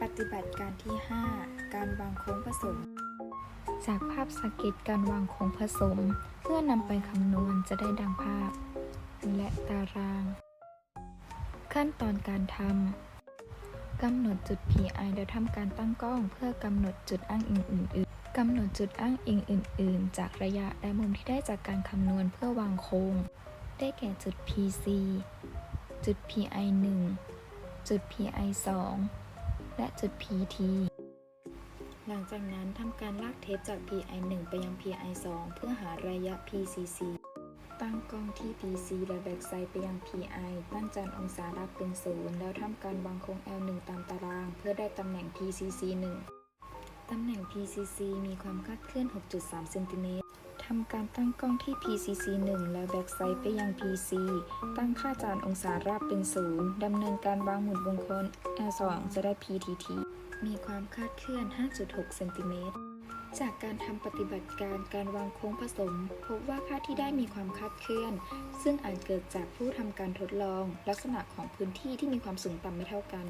ปฏิบัติการที่ 5 การวางโค้งผสม จากภาพสเก็ตการวางโค้งผสมเพื่อนำไปคำนวณจะได้ดังภาพ และตาราง ขั้นตอนการทำกำหนดจุด PI โดยทำการตั้งกล้อง เพื่อกำหนดจุดอ้างอิงอื่นๆกำหนดจุดอ้างอิงอื่น ๆ จากระยะและมุมที่ได้จากการคำนวณเพื่อวางโค้ง ได้แก่จุด PC จุด PI 1จุด PI 2 และจุด PT หลังจากนั้นทำการลากเทปจาก PI 1 ไปยัง PI 2 เพื่อหาระยะ PCC ตั้งกล้องที่ PC และแบ็กไซด์ไปยัง PI ตั้งจานองศารับเป็นศูนย์แล้วทำการวางโค้ง L1 ตามตาราง เพื่อได้ตำแหน่ง PCC 1ตำแหน่ง PCC มีความคลาดเคลื่อน 6.3 เซนติเมตร ทำการตั้งกล้องที่ PCC 1 และแบ็กไซด์ไปยัง PC ตั้งค่าจานองศาราบเป็นศูนย์ดำเนินการวางหมุนวงโค้ง L2 จะได้ PTT มีความคลาดเคลื่อน 5.6 เซนติเมตร จากการทำปฏิบัติการการวางโค้งผสม พบว่าค่าที่ได้มีความคลาดเคลื่อน ซึ่งอาจเกิดจากผู้ทำการทดลอง ลักษณะของพื้นที่ที่มีความสูงต่ำไม่เท่ากัน